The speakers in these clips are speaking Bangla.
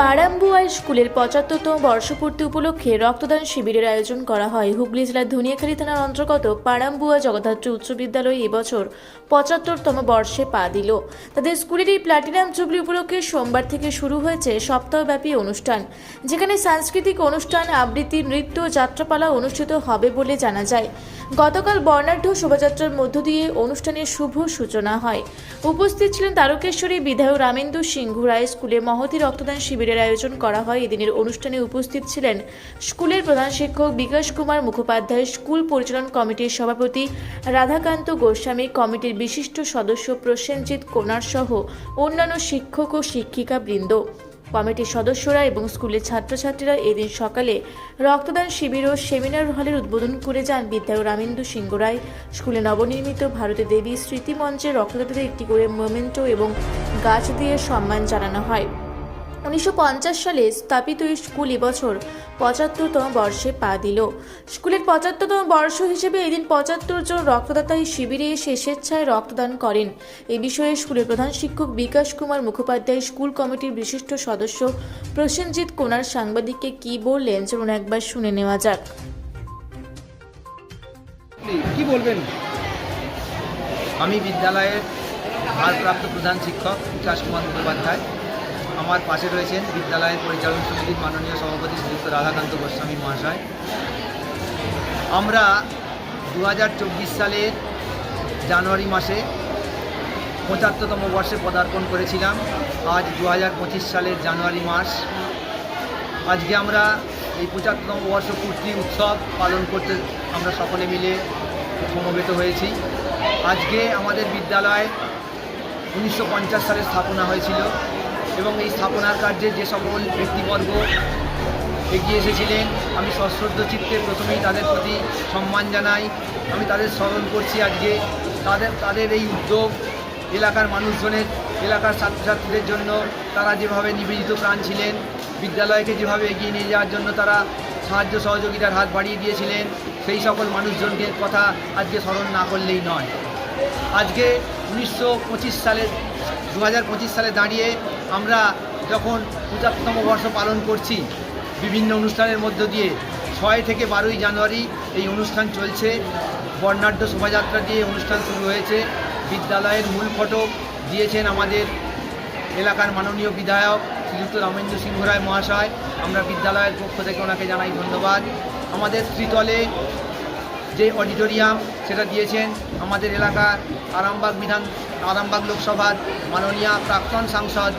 পাড়াম্বুয়াই স্কুলের পঁচাত্তরতম বর্ষপূর্তি উপলক্ষে রক্তদান শিবিরের আয়োজন করা হয়। হুগলি জেলার ধনিয়াখালী থানার অন্তর্গত পাড়াম্বুয়া জগদ্ধাত্রী উচ্চ বিদ্যালয় এবছর পঁচাত্তরতম বর্ষে পা দিল। তাদের স্কুলের এই প্লাটিনাম জুবলি উপলক্ষে সোমবার থেকে শুরু হয়েছে সপ্তাহব্যাপী অনুষ্ঠান, যেখানে সাংস্কৃতিক অনুষ্ঠান, আবৃত্তি, নৃত্য, যাত্রাপালা অনুষ্ঠিত হবে বলে জানা যায়। গতকাল বর্ণাঢ্য শোভাযাত্রার মধ্য দিয়ে অনুষ্ঠানের শুভ সূচনা হয়। উপস্থিত ছিলেন তারকেশ্বরী বিধায়ক রামেন্দু সিংহ রায়, স্কুলে মহতি রক্তদান শিবিরের আয়োজন করা হয়। এদিনের অনুষ্ঠানে উপস্থিত ছিলেন স্কুলের প্রধান শিক্ষক বিকাশ কুমার মুখোপাধ্যায়, স্কুল পরিচালন কমিটির সভাপতি রাধাকান্ত গোস্বামী, কমিটির বিশিষ্ট সদস্য প্রসেনজিৎ কোনার সহ অন্যান্য শিক্ষক ও শিক্ষিকা বৃন্দ কমিটির সদস্যরা এবং স্কুলের ছাত্রছাত্রীরা এদিন সকালে রক্তদান শিবির ও সেমিনার হলের উদ্বোধন করে যান বিদ্যায়ক রামেন্দু সিংহ রায়। স্কুলে নবনির্মিত ভারতের দেবী স্মৃতি মঞ্চে রক্তদাতাদের একটি করে মোমেন্টো এবং গাছ দিয়ে সম্মান জানানো হয়। উনিশশো পঞ্চাশ সালে স্থাপিত এই স্কুল এবছর পঁচাত্তরতম বর্ষে পা দিল। স্কুলের পঁচাত্তরতম বর্ষ হিসেবে এদিন পঁচাত্তর জন রক্তদাতা এই শিবিরে এসে স্বেচ্ছায় রক্তদান করেন। এই বিষয়ে স্কুলের প্রধান শিক্ষক বিকাশ কুমার মুখোপাধ্যায় স্কুল কমিটির বিশিষ্ট সদস্য প্রসেনজিৎ কোনার সাংবাদিককে কি বললেন চলুন একবার শুনে নেওয়া যাক। কি বলবেন? আমি বিদ্যালয়ের ভারপ্রাপ্ত প্রধান শিক্ষক বিকাশ কুমার মুখোপাধ্যায়। আমার পাশে রয়েছেন বিদ্যালয়ের পরিচালন সমিতির মাননীয় সভাপতি শ্রীযুক্ত রাধাকান্ত গোস্বামী মহাশয়। আমরা দু হাজার চব্বিশ সালের জানুয়ারি মাসে পঁচাত্তরতম বর্ষে পদার্পণ করেছিলাম। আজ দু হাজার পঁচিশ সালের জানুয়ারি মাস। আজকে আমরা এই পঁচাত্তরতম বর্ষ পূর্তি উৎসব পালন করতে আমরা সকলে মিলে সমবেত হয়েছি। আজকে আমাদের বিদ্যালয় উনিশশো পঞ্চাশ সালে স্থাপনা হয়েছিল। এবং এই স্থাপনার কার্যে যে সকল ব্যক্তিবর্গ এগিয়ে এসেছিলেন, আমি সশ্রদ্ধ চিত্তে প্রথমেই তাদের প্রতি সম্মান জানাই। আমি তাদের স্মরণ করছি আজকে। তাদের তাদের এই উদ্যোগ এলাকার মানুষজনের, এলাকার ছাত্রছাত্রীদের জন্য, তারা যেভাবে নিবেদিত প্রাণ ছিলেন, বিদ্যালয়কে যেভাবে এগিয়ে নিয়ে যাওয়ার জন্য তারা সাহায্য সহযোগিতার হাত বাড়িয়ে দিয়েছিলেন, সেই সকল মানুষজনকে কথা আজকে স্মরণ না করলেই নয়। আজকে উনিশশো পঁচিশ সালে দু হাজার পঁচিশ সালে দাঁড়িয়ে আমরা যখন পঁচাত্তরতম বর্ষ পালন করছি, বিভিন্ন অনুষ্ঠানের মধ্য দিয়ে, ছয় থেকে বারোই জানুয়ারি এই অনুষ্ঠান চলছে। বর্ণাঢ্য শোভাযাত্রা দিয়ে অনুষ্ঠান শুরু হয়েছে। বিদ্যালয়ের মূল ফটক দিয়েছেন আমাদের এলাকার মাননীয় বিধায়ক শ্রীযুক্ত রামেন্দ্র সিংহ রায় মহাশয়। আমরা বিদ্যালয়ের পক্ষ থেকে ওনাকে জানাই ধন্যবাদ। আমাদের ত্রিতলে যে অডিটোরিয়াম, সেটা দিয়েছেন আমাদের এলাকার আরামবাগ বিধান, আরামবাগ লোকসভার মাননীয় প্রাক্তন সাংসদ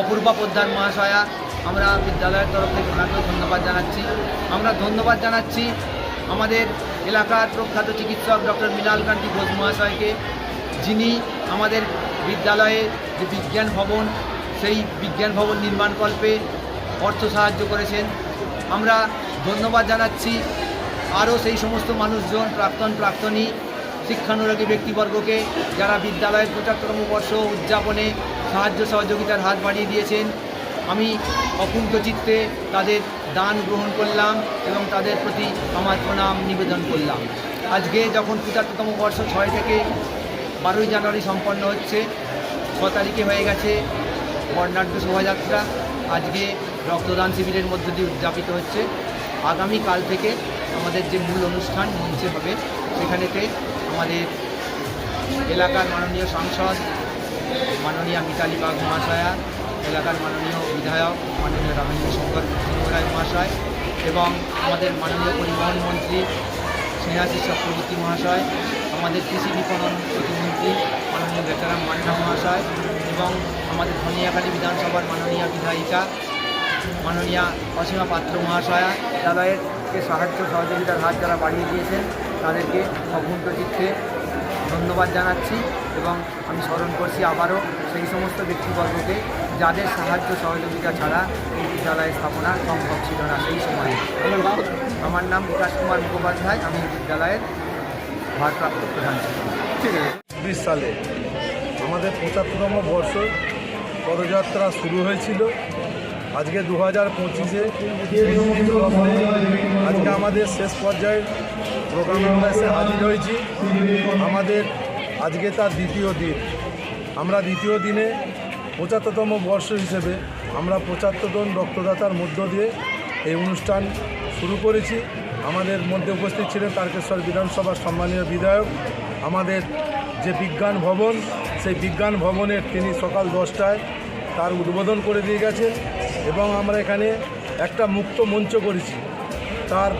অপূর্বা পোদ্দার মহাশয়া, আমরা বিদ্যালয়ের তরফ থেকে ওনাকেও ধন্যবাদ জানাচ্ছি। আমরা ধন্যবাদ জানাচ্ছি আমাদের এলাকার প্রখ্যাত চিকিৎসক ডক্টর মৃণাল কান্তি ঘোষ মহাশয়কে, যিনি আমাদের বিদ্যালয়ে যে বিজ্ঞান ভবন, সেই বিজ্ঞান ভবন নির্মাণকল্পে অর্থ সাহায্য করেছেন। আমরা ধন্যবাদ জানাচ্ছি আরও সেই সমস্ত মানুষজন, প্রাক্তন প্রাক্তনী, শিক্ষানুরাগী ব্যক্তিবর্গকে, যারা বিদ্যালয়ের পঁচাত্তরতম বর্ষ উদযাপনে সাহায্য সহযোগিতার হাত বাড়িয়ে দিয়েছেন। আমি অকুণ্ঠ চিত্তে তাদের দান গ্রহণ করলাম এবং তাদের প্রতি আমার প্রণাম নিবেদন করলাম। আজকে যখন পঁচাত্তরতম বর্ষ ছয় থেকে বারোই জানুয়ারি সম্পন্ন হচ্ছে, ছ তারিখে হয়ে গেছে বর্ণাঢ্য শোভাযাত্রা। আজকে রক্তদান শিবিরের মধ্য দিয়ে উদযাপিত হচ্ছে। আগামী কাল থেকে আমাদের যে মূল অনুষ্ঠান মঞ্চে হবে, সেখানেতে আমাদের এলাকার মাননীয় সাংসদ মাননীয় মিতালি বাগ মহাশয়া, এলাকার মাননীয় বিধায়ক মাননীয় রামেন্দ্র শঙ্কর রায় মহাশয় এবং আমাদের মাননীয় পরিবহন মন্ত্রী স্নেহাশিস চক্রবর্তী মহাশয়, আমাদের কৃষি বিপণন প্রতিমন্ত্রী মাননীয় বেচারাম মান্না মহাশয় এবং আমাদের ধনিয়াখালী বিধানসভার মাননীয় বিধায়িকা মাননীয়া অসীমা পাত্র মহাশয়া বিদ্যালয়েরকে সাহায্য সহযোগিতার হাত যারা বাড়িয়ে দিয়েছেন, তাদেরকে অভুন্ত চিত্তে ধন্যবাদ জানাচ্ছি এবং আমি স্মরণ করছি আবারও সেই সমস্ত ব্যক্তিবর্গকে যাদের সাহায্য সহযোগিতা ছাড়া এই বিদ্যালয়ের স্থাপনা সম্ভব ছিল না সেই সময়ে। আমার নাম বিকাশ কুমার মুখোপাধ্যায়, আমি বিদ্যালয়ের ভারপ্রাপ্ত প্রধান চব্বিশ সালে আমাদের পঁচাত্তরতম বর্ষ পদযাত্রা শুরু হয়েছিল। আজকে দু হাজার পঁচিশে আজকে আমাদের শেষ পর্যায়ের প্রোগ্রামে আমরা এসে হাজির হয়েছি। আমাদের আজকে তার দ্বিতীয় দিন। আমরা দ্বিতীয় দিনে পঁচাত্তরতম বর্ষ হিসেবে আমরা পঁচাত্তরজন রক্তদাতার মধ্য দিয়ে এই অনুষ্ঠান শুরু করেছি। আমাদের মধ্যে উপস্থিত ছিলেন তারকেশ্বর বিধানসভার সম্মানীয় বিধায়ক, আমাদের যে বিজ্ঞান ভবন, সেই বিজ্ঞান ভবনের তিনি সকাল দশটায় তার উদ্বোধন করে দিয়ে গেছে এবং আমরা এখানে একটা মুক্ত মঞ্চ করেছি। তার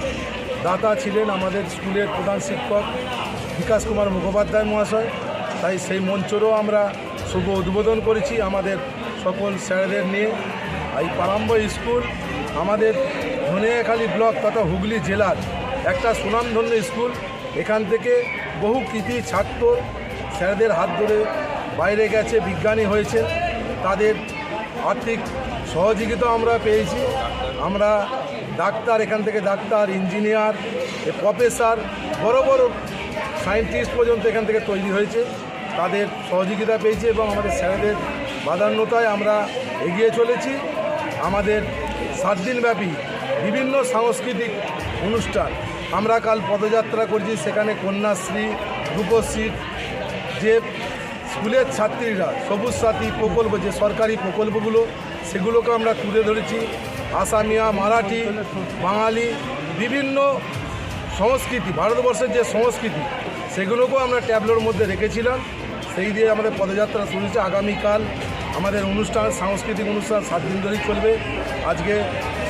দাতা ছিলেন আমাদের স্কুলের প্রধান শিক্ষক বিকাশ কুমার মুখোপাধ্যায় মহাশয়। তাই সেই মঞ্চেরও আমরা শুভ উদ্বোধন করেছি আমাদের সকল স্যারেদের নিয়ে। এই পারাম্ব স্কুল আমাদের ধনিয়াখালী ব্লক তথা হুগলি জেলার একটা সুনামধন্য স্কুল। এখান থেকে বহু কৃতি ছাত্র স্যারদের হাত ধরে বাইরে গেছে, বিজ্ঞানী হয়েছে তাদের আর্থিক সহযোগিতা আমরা পেয়েছি। আমরা ডাক্তার, এখান থেকে ডাক্তার, ইঞ্জিনিয়ার প্রফেসর, বড় বড় সায়েন্টিস্ট পর্যন্ত এখান থেকে তৈরি হয়েছে। তাদের সহযোগিতা পেয়েছি এবং আমাদের স্যারেদের বাধান্যতায় আমরা এগিয়ে চলেছি। আমাদের সাত দিনব্যাপী বিভিন্ন সাংস্কৃতিক অনুষ্ঠান। আমরা কাল পদযাত্রা করছি, সেখানে কন্যাশ্রী, রূপশ্রী যে স্কুলের ছাত্রীরা, সবুজ সাথী প্রকল্প, যে সরকারি প্রকল্পগুলো, সেগুলোকে আমরা তুলে ধরেছি। আসামিয়া, মারাঠি, বাঙালি, বিভিন্ন সংস্কৃতি, ভারতবর্ষের যে সংস্কৃতি, সেগুলোকেও আমরা ট্যাবলোর মধ্যে রেখেছিলাম। সেই দিয়ে আমাদের পদযাত্রা শুরু হয়েছে। আগামীকাল আমাদের অনুষ্ঠান, সাংস্কৃতিক অনুষ্ঠান সাত দিন ধরেই চলবে। আজকে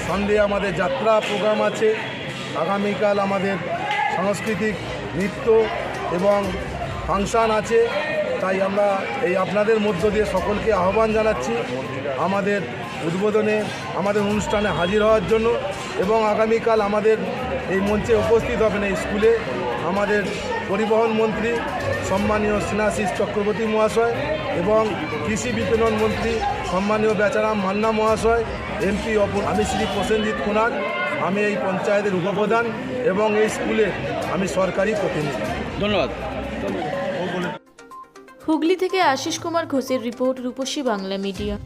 সন্ধে আমাদের যাত্রা প্রোগ্রাম আছে। আগামীকাল আমাদের সাংস্কৃতিক নৃত্য এবং ফাংশান আছে। তাই আমরা এই আপনাদের মধ্য দিয়ে সকলকে আহ্বান জানাচ্ছি আমাদের উদ্বোধনে, আমাদের অনুষ্ঠানে হাজির হওয়ার জন্য এবং আগামীকাল আমাদের এই মঞ্চে উপস্থিত হবেন এই স্কুলে আমাদের পরিবহন মন্ত্রী, সম্মানীয় স্নেহাশিস চক্রবর্তী মহাশয় এবং কৃষি বিপণন মন্ত্রী, সম্মানীয় বেচারাম মান্না মহাশয়, এমপি অপর আমি শ্রী প্রসেনজিৎ কুনার, আমি এই পঞ্চায়েতের উপপ্রধান এবং এই স্কুলে আমি সরকারি প্রতিনিধি। ধন্যবাদ। হুগলি থেকে আশিস কুমার ঘোষের রিপোর্ট রূপসী বাংলা মিডিয়া।